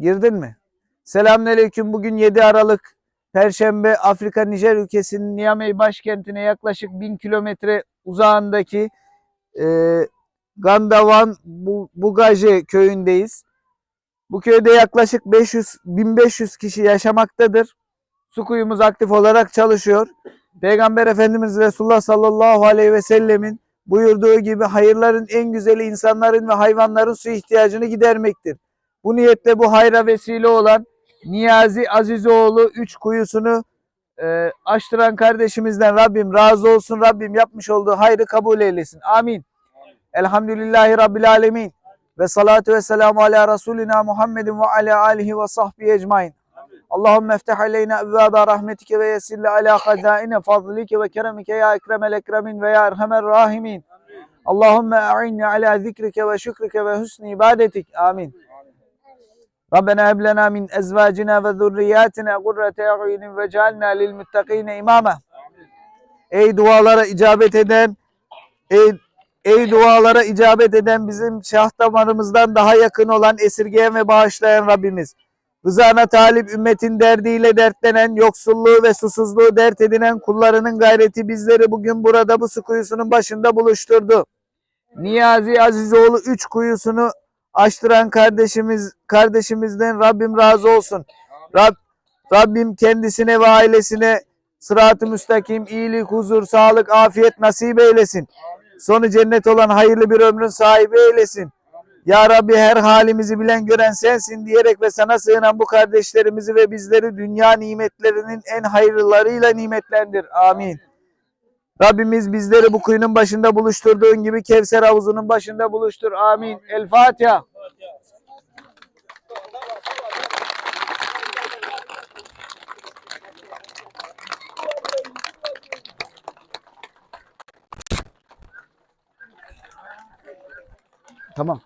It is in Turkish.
Girdin mi? Selamünaleyküm. Bugün 7 Aralık Perşembe Afrika Nijer ülkesinin Niamey başkentine yaklaşık 1000 kilometre uzağındaki e, Gandavan Bu- Bugaje köyündeyiz. Bu köyde yaklaşık 500 1500 kişi yaşamaktadır. Su kuyumuz aktif olarak çalışıyor. Peygamber Efendimiz Resulullah sallallahu aleyhi ve sellemin buyurduğu gibi hayırların en güzeli insanların ve hayvanların su ihtiyacını gidermektir. Bu niyetle bu hayra vesile olan Niyazi Azizoğlu üç kuyusunu e, açtıran kardeşimizden Rabbim razı olsun. Rabbim yapmış olduğu hayrı kabul eylesin. Amin. Elhamdülillahi Rabbil Alemin. Ve salatu ve selamu ala Resulina Muhammedin ve ala alihi ve sahbihi ecmain. Allahümme efteh aleyna evvâbe rahmetike ve yessirle ala hazaine fadlike ve keremike ya ekremel ekremin ve ya erhamer rahimin. Allahümme a'inni ala zikrike ve şükrike ve husni ibadetik. Amin. Rabbena lena min ezvacina ve zurriyatina gurrete a'yunin ve cealna lil muttaqine imama. Ey dualara icabet eden, ey, ey dualara icabet eden bizim şah damarımızdan daha yakın olan esirgeyen ve bağışlayan Rabbimiz. Rızana talip ümmetin derdiyle dertlenen, yoksulluğu ve susuzluğu dert edinen kullarının gayreti bizleri bugün burada bu su kuyusunun başında buluşturdu. Niyazi Azizoğlu üç kuyusunu açtıran kardeşimiz kardeşimizden Rabbim razı olsun. Rab, Rabbim kendisine ve ailesine sırat-ı müstakim, iyilik, huzur, sağlık, afiyet nasip eylesin. Sonu cennet olan hayırlı bir ömrün sahibi eylesin. Ya Rabbi her halimizi bilen gören sensin diyerek ve sana sığınan bu kardeşlerimizi ve bizleri dünya nimetlerinin en hayırlılarıyla nimetlendir. Amin. Rabbimiz bizleri bu kuyunun başında buluşturduğun gibi Kevser havuzunun başında buluştur. Amin. Amin. El Fatiha. Tamam.